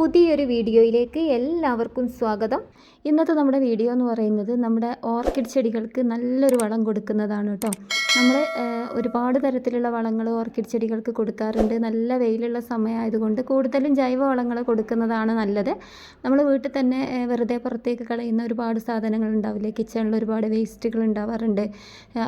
പുതിയൊരു വീഡിയോയിലേക്ക് എല്ലാവർക്കും സ്വാഗതം. ഇന്നത്തെ നമ്മുടെ വീഡിയോ എന്ന് പറയുന്നത് നമ്മുടെ ഓർക്കിഡ് ചെടികൾക്ക് നല്ലൊരു വളം കൊടുക്കുന്നതാണ് കേട്ടോ. നമ്മൾ ഒരുപാട് തരത്തിലുള്ള വളങ്ങൾ ഓർക്കിഡ് ചെടികൾക്ക് കൊടുക്കാറുണ്ട്. നല്ല വെയിലുള്ള സമയമായതുകൊണ്ട് കൂടുതലും ജൈവ വളങ്ങൾ കൊടുക്കുന്നതാണ് നല്ലത്. നമ്മൾ വീട്ടിൽ തന്നെ വെറുതെ പുറത്തേക്ക് കളയുന്ന ഒരുപാട് സാധനങ്ങൾ ഉണ്ടാവില്ലേ? കിച്ചണിൽ ഒരുപാട് വേസ്റ്റുകൾ ഉണ്ടാവാറുണ്ട്.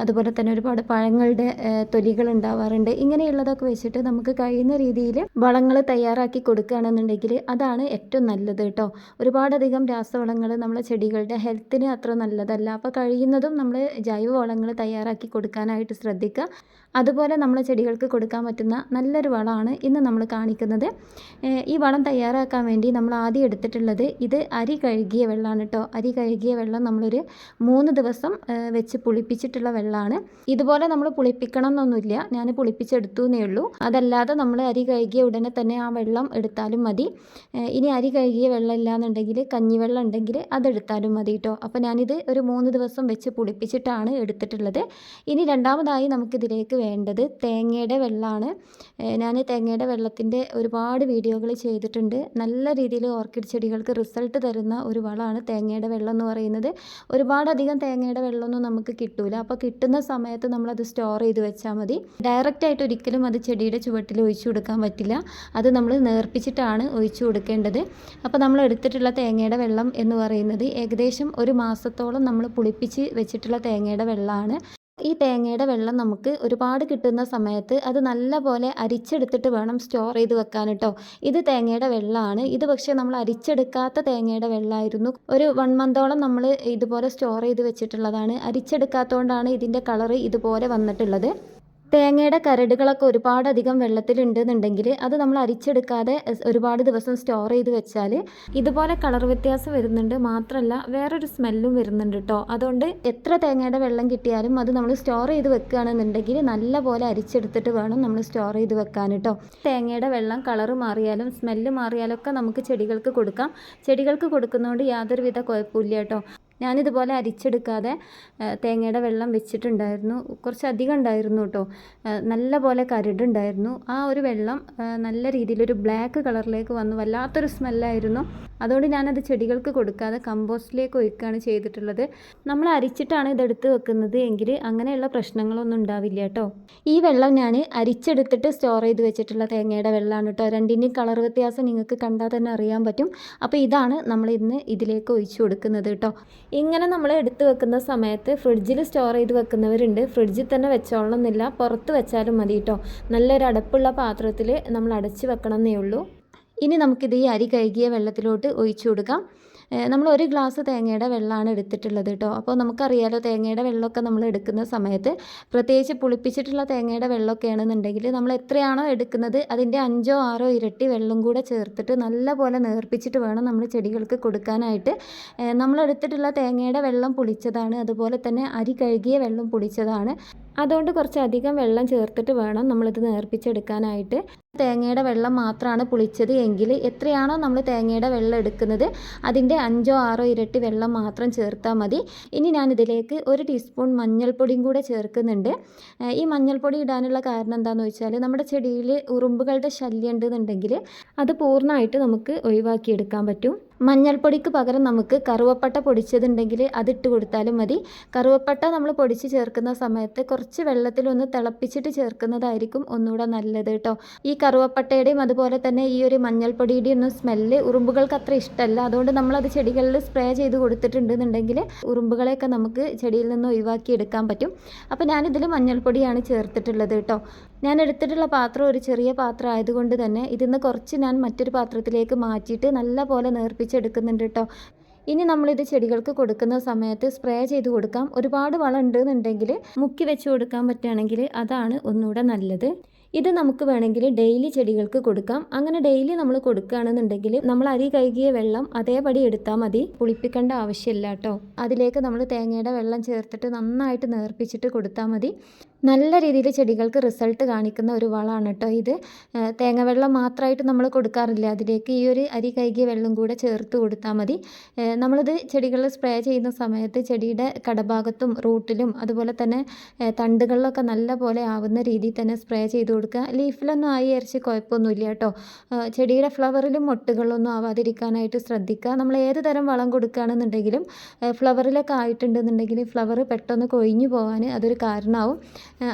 അതുപോലെ തന്നെ ഒരുപാട് പഴങ്ങളുടെ തൊലികൾ ഉണ്ടാവാറുണ്ട്. ഇങ്ങനെയുള്ളതൊക്കെ വെച്ചിട്ട് നമുക്ക് കഴിയുന്ന രീതിയിൽ വളങ്ങൾ തയ്യാറാക്കി കൊടുക്കുകയാണെന്നുണ്ടെങ്കിൽ അതാണ് ഏറ്റവും നല്ലത് കേട്ടോ. ഒരുപാടധികം രാസവളങ്ങൾ നമ്മളെ ചെടികളുടെ ഹെൽത്തിന് അത്ര നല്ലതല്ല. അപ്പോൾ കഴിയുന്നതും നമ്മൾ ജൈവവളങ്ങൾ തയ്യാറാക്കി കൊടുക്കാനായിട്ട് ശ്രദ്ധിക്കുക. അതുപോലെ നമ്മളെ ചെടികൾക്ക് കൊടുക്കാൻ പറ്റുന്ന നല്ലൊരു വളമാണ് ഇന്ന് നമ്മൾ കാണിക്കുന്നത്. ഈ വളം തയ്യാറാക്കാൻ വേണ്ടി നമ്മൾ ആദ്യം എടുത്തിട്ടുള്ളത് ഇത് അരി കഴുകിയ വെള്ളമാണ് കേട്ടോ. അരി കഴുകിയ വെള്ളം നമ്മളൊരു മൂന്ന് ദിവസം വെച്ച് പുളിപ്പിച്ചിട്ടുള്ള വെള്ളമാണ് ഇതുപോലെ നമ്മൾ പുളിപ്പിക്കണം എന്നൊന്നുമില്ല. ഞാൻ പുളിപ്പിച്ചെടുത്തു എന്നേ ഉള്ളൂ. അതല്ലാതെ നമ്മൾ അരി കഴുകിയ ഉടനെ തന്നെ ആ വെള്ളം എടുത്താലും മതി. ഇനി അരി കഴുകിയ വെള്ളം ഇല്ലാന്നുണ്ടെങ്കിൽ കഞ്ഞിവെള്ളം ഉണ്ടെങ്കിൽ അതെടുത്താലും മതി കേട്ടോ. അപ്പോൾ ഞാനിത് ഒരു മൂന്ന് ദിവസം വെച്ച് പുളിപ്പിച്ചിട്ടാണ് എടുത്തിട്ടുള്ളത്. ഇനി രണ്ടാമതായി നമുക്കിതിലേക്ക് വേണ്ടത് തേങ്ങയുടെ വെള്ളമാണ്. ഞാൻ തേങ്ങയുടെ വെള്ളത്തിന്റെ ഒരുപാട് വീഡിയോകൾ ചെയ്തിട്ടുണ്ട്. നല്ല രീതിയിൽ ഓർക്കിഡ് ചെടികൾക്ക് റിസൾട്ട് തരുന്ന ഒരു വളമാണ് തേങ്ങയുടെ വെള്ളം എന്ന് പറയുന്നത്. ഒരുപാടധികം തേങ്ങയുടെ വെള്ളമൊന്നും നമുക്ക് കിട്ടൂല. അപ്പോൾ കിട്ടുന്ന സമയത്ത് നമ്മളത് സ്റ്റോർ ചെയ്ത് വെച്ചാൽ മതി. ഡയറക്റ്റായിട്ട് ഒരിക്കലും അത് ചെടിയുടെ ചുവട്ടിൽ ഒഴിച്ചു കൊടുക്കാൻ പറ്റില്ല. അത് നമ്മൾ നേർപ്പിച്ചിട്ടാണ് ഒഴിച്ചു കൊടുക്കേണ്ടത്. അപ്പോൾ നമ്മൾ എടുത്തിട്ടുള്ള തേങ്ങയുടെ വെള്ളം എന്ന് പറയുന്നത് ഏകദേശം ഒരു മാസത്തോളം നമ്മൾ പുളിപ്പിച്ച് വെച്ചിട്ടുള്ള തേങ്ങയുടെ വെള്ളമാണ് ഈ തേങ്ങയുടെ വെള്ളം നമുക്ക് ഒരുപാട് കിട്ടുന്ന സമയത്ത് അത് നല്ല പോലെ അരിച്ചെടുത്തിട്ട് വേണം സ്റ്റോർ ചെയ്ത് വെക്കാൻ കേട്ടോ ഇത് തേങ്ങയുടെ വെള്ളമാണ് ഇത് പക്ഷേ നമ്മൾ അരിച്ചെടുക്കാത്ത തേങ്ങയുടെ വെള്ളമായിരുന്നു ഒരു വൺ മന്തോളം നമ്മൾ ഇതുപോലെ സ്റ്റോർ ചെയ്ത് വെച്ചിട്ടുള്ളതാണ്. അരിച്ചെടുക്കാത്തതുകൊണ്ടാണ് ഇതിന്റെ കളറ് ഇതുപോലെ വന്നിട്ടുള്ളത്. തേങ്ങയുടെ കരടുകളൊക്കെ ഒരുപാടധികം വെള്ളത്തിലുണ്ടെന്നുണ്ടെങ്കിൽ അത് നമ്മൾ അരിച്ചെടുക്കാതെ ഒരുപാട് ദിവസം സ്റ്റോർ ചെയ്ത് വെച്ചാൽ ഇതുപോലെ കളർ വ്യത്യാസം വരുന്നുണ്ട്. മാത്രമല്ല വേറൊരു സ്മെല്ലും വരുന്നുണ്ട് കേട്ടോ അതുകൊണ്ട് എത്ര തേങ്ങയുടെ വെള്ളം കിട്ടിയാലും അത് നമ്മൾ സ്റ്റോർ ചെയ്ത് വെക്കുകയാണെന്നുണ്ടെങ്കിൽ നല്ല പോലെ അരിച്ചെടുത്തിട്ട് വേണം നമ്മൾ സ്റ്റോർ ചെയ്ത് വെക്കാൻ കേട്ടോ തേങ്ങയുടെ വെള്ളം കളർ മാറിയാലും സ്മെല്ല് മാറിയാലും ഒക്കെ നമുക്ക് ചെടികൾക്ക് കൊടുക്കാം. ചെടികൾക്ക് കൊടുക്കുന്നതുകൊണ്ട് യാതൊരുവിധ കുഴപ്പമില്ല കേട്ടോ ഞാനിതുപോലെ അരിച്ചെടുക്കാതെ തേങ്ങയുടെ വെള്ളം വെച്ചിട്ടുണ്ടായിരുന്നു. കുറച്ച് അധികം ഉണ്ടായിരുന്നു കേട്ടോ. നല്ല പോലെ കരടുണ്ടായിരുന്നു. ആ ഒരു വെള്ളം നല്ല രീതിയിലൊരു ബ്ലാക്ക് കളറിലേക്ക് വന്നു. വല്ലാത്തൊരു സ്മെല്ലായിരുന്നു. അതുകൊണ്ട് ഞാനത് ചെടികൾക്ക് കൊടുക്കാതെ കമ്പോസ്റ്റിലേക്ക് ഒഴിക്കുകയാണ് ചെയ്തിട്ടുള്ളത്. നമ്മൾ അരിച്ചിട്ടാണ് ഇതെടുത്ത് വെക്കുന്നത് എങ്കിൽ അങ്ങനെയുള്ള പ്രശ്നങ്ങളൊന്നും ഉണ്ടാവില്ല കേട്ടോ. ഈ വെള്ളം ഞാൻ അരിച്ചെടുത്തിട്ട് സ്റ്റോർ ചെയ്ത് വെച്ചിട്ടുള്ള തേങ്ങയുടെ വെള്ളമാണ് കേട്ടോ. രണ്ടിന്റെയും കളർ വ്യത്യാസം നിങ്ങൾക്ക് കണ്ടാൽ തന്നെ അറിയാൻ പറ്റും. അപ്പോൾ ഇതാണ് നമ്മൾ ഇന്ന് ഇതിലേക്ക് ഒഴിച്ചു കൊടുക്കുന്നത് കേട്ടോ. ഇങ്ങനെ നമ്മൾ എടുത്ത് വെക്കുന്ന സമയത്ത് ഫ്രിഡ്ജിൽ സ്റ്റോർ ചെയ്ത് വെക്കുന്നവരുണ്ട്. ഫ്രിഡ്ജിൽ തന്നെ വെച്ചോളണം എന്നില്ല പുറത്ത് വെച്ചാലും മതി കേട്ടോ. നല്ലൊരു അടപ്പുള്ള പാത്രത്തിൽ നമ്മൾ അടച്ച് വെക്കണം എന്നേ ഉള്ളൂ. ഇനി നമുക്കിത് ഈ അരി കഴുകിയ വെള്ളത്തിലോട്ട് ഒഴിച്ചു കൊടുക്കാം. നമ്മൾ ഒരു ഗ്ലാസ് തേങ്ങയുടെ വെള്ളമാണ് എടുത്തിട്ടുള്ളത് കേട്ടോ. അപ്പോൾ നമുക്കറിയാലോ തേങ്ങയുടെ വെള്ളമൊക്കെ നമ്മൾ എടുക്കുന്ന സമയത്ത് പ്രത്യേകിച്ച് പുളിപ്പിച്ചിട്ടുള്ള തേങ്ങയുടെ വെള്ളമൊക്കെ ആണെന്നുണ്ടെങ്കിൽ നമ്മൾ എത്രയാണോ എടുക്കുന്നത് അതിന്റെ അഞ്ചോ ആറോ ഇരട്ടി വെള്ളം കൂടെ ചേർത്തിട്ട് നല്ലപോലെ നേർപ്പിച്ചിട്ട് വേണം നമ്മൾ ചെടികൾക്ക് കൊടുക്കാനായിട്ട്. നമ്മൾ എടുത്തിട്ടുള്ള തേങ്ങയുടെ വെള്ളം പുളിച്ചതാണ്. അതുപോലെ തന്നെ അരി കഴുകിയ വെള്ളം പുളിച്ചതാണ്. അതുകൊണ്ട് കുറച്ചധികം വെള്ളം ചേർത്തിട്ട് വേണം നമ്മളിത് നേർപ്പിച്ചെടുക്കാനായിട്ട് തേങ്ങയുടെ വെള്ളം മാത്രമാണ് പുളിച്ചത് എങ്കിൽ എത്രയാണോ നമ്മൾ തേങ്ങയുടെ വെള്ളം എടുക്കുന്നത് അതിന്റെ അഞ്ചോ ആറോ ഇരട്ടി വെള്ളം മാത്രം ചേർത്താൽ മതി. ഇനി ഞാനിതിലേക്ക് ഒരു ടീസ്പൂൺ മഞ്ഞൾപ്പൊടിയും കൂടെ ചേർക്കുന്നുണ്ട്. ഈ മഞ്ഞൾപ്പൊടി ഇടാനുള്ള കാരണം എന്താണെന്ന് വെച്ചാൽ നമ്മുടെ ചെടിയിൽ ഉറുമ്പുകളുടെ ശല്യം ഉണ്ടെന്നുണ്ടെങ്കിൽ അത് പൂർണമായിട്ട് നമുക്ക് ഒഴിവാക്കിയെടുക്കാൻ പറ്റും. മഞ്ഞൾപ്പൊടിക്ക് പകരം നമുക്ക് കറുവപ്പട്ട പൊടിച്ചതുണ്ടെങ്കിൽ അതിട്ട് കൊടുത്താലും മതി. കറുവപ്പട്ട നമ്മൾ പൊടിച്ച് ചേർക്കുന്ന സമയത്ത് കുറച്ച് വെള്ളത്തിലൊന്ന് തിളപ്പിച്ചിട്ട് ചേർക്കുന്നതായിരിക്കും ഒന്നുകൂടെ നല്ലത് കേട്ടോ. ഈ കറുവപ്പട്ടയുടെയും അതുപോലെ തന്നെ ഈ ഒരു മഞ്ഞൾപ്പൊടിയുടെയും ഒന്നും സ്മെല്ല് ഉറുമ്പുകൾക്ക് അത്ര ഇഷ്ടമല്ല അതുകൊണ്ട് നമ്മളത് ചെടികളിൽ സ്പ്രേ ചെയ്ത് കൊടുത്തിട്ടുണ്ടെന്നുണ്ടെങ്കിൽ ഉറുമ്പുകളെയൊക്കെ നമുക്ക് ചെടിയിൽ നിന്ന് ഒഴിവാക്കി എടുക്കാൻ പറ്റും. അപ്പോൾ ഞാനിതിൽ മഞ്ഞൾപ്പൊടിയാണ് ചേർത്തിട്ടുള്ളത് കേട്ടോ. ഞാൻ എടുത്തിട്ടുള്ള പാത്രം ഒരു ചെറിയ പാത്രം ആയതുകൊണ്ട് തന്നെ ഇതിന്ന് കുറച്ച് ഞാൻ മറ്റൊരു പാത്രത്തിലേക്ക് മാറ്റിയിട്ട് നല്ല പോലെ നേർപ്പിച്ചെടുക്കുന്നുണ്ട് കേട്ടോ ഇനി നമ്മളിത് ചെടികൾക്ക് കൊടുക്കുന്ന സമയത്ത് സ്പ്രേ ചെയ്ത് കൊടുക്കാം. ഒരുപാട് വളം ഉണ്ടെന്നുണ്ടെങ്കിൽ മുക്കി വെച്ച് കൊടുക്കാൻ പറ്റുകയാണെങ്കിൽ അതാണ് ഒന്നുകൂടെ നല്ലത്. ഇത് നമുക്ക് വേണമെങ്കിൽ ഡെയിലി ചെടികൾക്ക് കൊടുക്കാം. അങ്ങനെ ഡെയിലി നമ്മൾ കൊടുക്കുകയാണെന്നുണ്ടെങ്കിൽ നമ്മൾ അരി കഴുകിയ വെള്ളം അതേപടി എടുത്താൽ മതി. പുളിപ്പിക്കേണ്ട ആവശ്യമില്ല കേട്ടോ അതിലേക്ക് നമ്മൾ തേങ്ങയുടെ വെള്ളം ചേർത്തിട്ട് നന്നായിട്ട് നേർപ്പിച്ചിട്ട് കൊടുത്താൽ മതി. നല്ല രീതിയിൽ ചെടികൾക്ക് റിസൾട്ട് കാണിക്കുന്ന ഒരു വളമാണ് കേട്ടോ ഇത്. തേങ്ങ വെള്ളം മാത്രമായിട്ട് നമ്മൾ കൊടുക്കാറില്ല. അതിലേക്ക് ഈ ഒരു അരി കൈകിയ വെള്ളം കൂടെ ചേർത്ത് കൊടുത്താൽ മതി. നമ്മളിത് ചെടികളിൽ സ്പ്രേ ചെയ്യുന്ന സമയത്ത് ചെടിയുടെ കടഭാഗത്തും റൂട്ടിലും അതുപോലെ തന്നെ തണ്ടുകളിലൊക്കെ നല്ല പോലെ ആവുന്ന രീതിയിൽ തന്നെ സ്പ്രേ ചെയ്ത് കൊടുക്കുക. ലീഫിലൊന്നും ആയി അരച്ച് കുഴപ്പമൊന്നുമില്ല കേട്ടോ. ചെടിയുടെ ഫ്ലവറിലും മൊട്ടുകളിലൊന്നും ആവാതിരിക്കാനായിട്ട് ശ്രദ്ധിക്കുക. നമ്മൾ ഏത് തരം വളം കൊടുക്കുകയാണെന്നുണ്ടെങ്കിലും ഫ്ലവറിലൊക്കെ ആയിട്ടുണ്ടെന്നുണ്ടെങ്കിൽ ഫ്ലവർ പെട്ടെന്ന് കൊഴിഞ്ഞു പോകാൻ അതൊരു കാരണമാവും.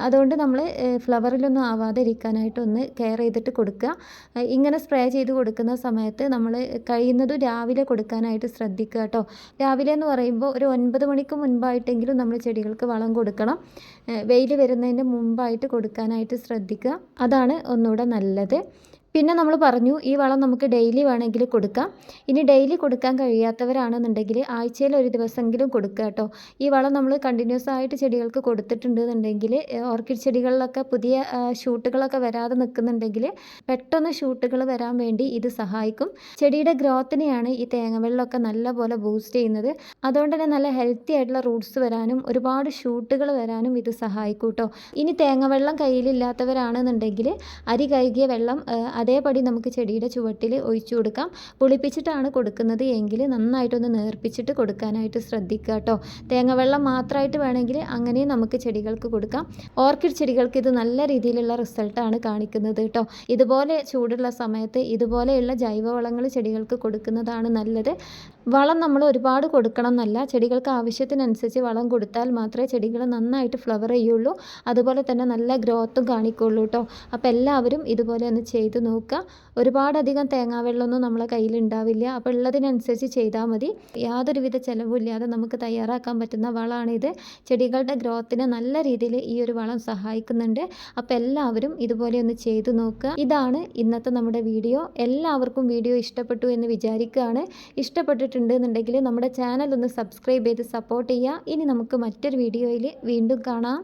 അതുകൊണ്ട് നമ്മൾ ഫ്ലവറിലൊന്നും ആവാതെ ഇരിക്കാനായിട്ട് ഒന്ന് കെയർ ചെയ്തിട്ട് കൊടുക്കുക. ഇങ്ങനെ സ്പ്രേ ചെയ്ത് കൊടുക്കുന്ന സമയത്ത് നമ്മൾ കഴിയുന്നതും രാവിലെ കൊടുക്കാനായിട്ട് ശ്രദ്ധിക്കുക കേട്ടോ. രാവിലെ എന്ന് പറയുമ്പോൾ ഒരു ഒൻപത് മണിക്ക് മുൻപായിട്ടെങ്കിലും നമ്മൾ ചെടികൾക്ക് വളം കൊടുക്കണം. വെയിൽ വരുന്നതിന്റെ മുമ്പായിട്ട് കൊടുക്കാനായിട്ട് ശ്രദ്ധിക്കുക. അതാണ് ഒന്നുകൂടെ നല്ലത്. പിന്നെ നമ്മൾ പറഞ്ഞു ഈ വളം നമുക്ക് ഡെയിലി വേണമെങ്കിൽ കൊടുക്കാം. ഇനി ഡെയിലി കൊടുക്കാൻ കഴിയാത്തവരാണെന്നുണ്ടെങ്കിൽ ആഴ്ചയിൽ ഒരു ദിവസമെങ്കിലും കൊടുക്കുക കേട്ടോ. ഈ വളം നമ്മൾ കണ്ടിന്യൂസ് ആയിട്ട് ചെടികൾക്ക് കൊടുത്തിട്ടുണ്ടെന്നുണ്ടെങ്കിൽ ഓർക്കിഡ് ചെടികളിലൊക്കെ പുതിയ ഷൂട്ടുകളൊക്കെ വരാതെ നിൽക്കുന്നുണ്ടെങ്കിൽ പെട്ടെന്ന് ഷൂട്ടുകൾ വരാൻ വേണ്ടി ഇത് സഹായിക്കും. ചെടിയുടെ ഗ്രോത്തിനെയാണ് ഈ തേങ്ങവെള്ളമൊക്കെ നല്ലപോലെ ബൂസ്റ്റ് ചെയ്യുന്നത്. അതുകൊണ്ട് തന്നെ നല്ല ഹെൽത്തി ആയിട്ടുള്ള റൂട്ട്സ് വരാനും ഒരുപാട് ഷൂട്ടുകൾ വരാനും ഇത് സഹായിക്കും കേട്ടോ. ഇനി തേങ്ങവെള്ളം കയ്യിലില്ലാത്തവരാണെന്നുണ്ടെങ്കിൽ അരി കഴുകിയ വെള്ളം അതേപടി നമുക്ക് ചെടിയുടെ ചുവട്ടിൽ ഒഴിച്ചു കൊടുക്കാം. പുളിപ്പിച്ചിട്ടാണ് കൊടുക്കുന്നത്. എങ്കിൽ നന്നായിട്ടൊന്ന് നേർപ്പിച്ചിട്ട് കൊടുക്കാനായിട്ട് ശ്രദ്ധിക്കുക കേട്ടോ. തേങ്ങവെള്ളം മാത്രമായിട്ട് വേണമെങ്കിൽ അങ്ങനെയും നമുക്ക് ചെടികൾക്ക് കൊടുക്കാം. ഓർക്കിഡ് ചെടികൾക്ക് ഇത് നല്ല രീതിയിലുള്ള റിസൾട്ടാണ് കാണിക്കുന്നത് കേട്ടോ. ഇതുപോലെ ചൂടുള്ള സമയത്ത് ഇതുപോലെയുള്ള ജൈവവളങ്ങൾ ചെടികൾക്ക് കൊടുക്കുന്നതാണ് നല്ലത്. വളം നമ്മൾ ഒരുപാട് കൊടുക്കണം എന്നല്ല ചെടികൾക്ക് ആവശ്യത്തിനനുസരിച്ച് വളം കൊടുത്താൽ മാത്രമേ ചെടികൾ നന്നായിട്ട് ഫ്ലവർ ചെയ്യുള്ളൂ. അതുപോലെ തന്നെ നല്ല ഗ്രോത്തും കാണിക്കുള്ളൂ കേട്ടോ അപ്പോൾ എല്ലാവരും ഇതുപോലെ ഒന്ന് ചെയ്ത് നോക്കുക. ഒരുപാടധികം തേങ്ങാവെള്ളമൊന്നും നമ്മളെ കയ്യിൽ ഉണ്ടാവില്ല അപ്പോൾ ഉള്ളതിനനുസരിച്ച് ചെയ്താൽ മതി. യാതൊരുവിധ ചിലവുമില്ലാതെ നമുക്ക് തയ്യാറാക്കാൻ പറ്റുന്ന വളമാണിത് ചെടികളുടെ ഗ്രോത്തിന് നല്ല രീതിയിൽ ഈ ഒരു വളം സഹായിക്കുന്നുണ്ട്. അപ്പോൾ എല്ലാവരും ഇതുപോലെ ഒന്ന് ചെയ്തു നോക്കുക. ഇതാണ് ഇന്നത്തെ നമ്മുടെ വീഡിയോ. എല്ലാവർക്കും വീഡിയോ ഇഷ്ടപ്പെട്ടു എന്ന് വിചാരിക്കുകയാണ്. ഇഷ്ടപ്പെട്ടിട്ടുണ്ട് എന്നുണ്ടെങ്കിൽ നമ്മുടെ ചാനൽ ഒന്ന് സബ്സ്ക്രൈബ് ചെയ്ത് സപ്പോർട്ട് ചെയ്യുക. ഇനി നമുക്ക് മറ്റൊരു വീഡിയോയിൽ വീണ്ടും കാണാം.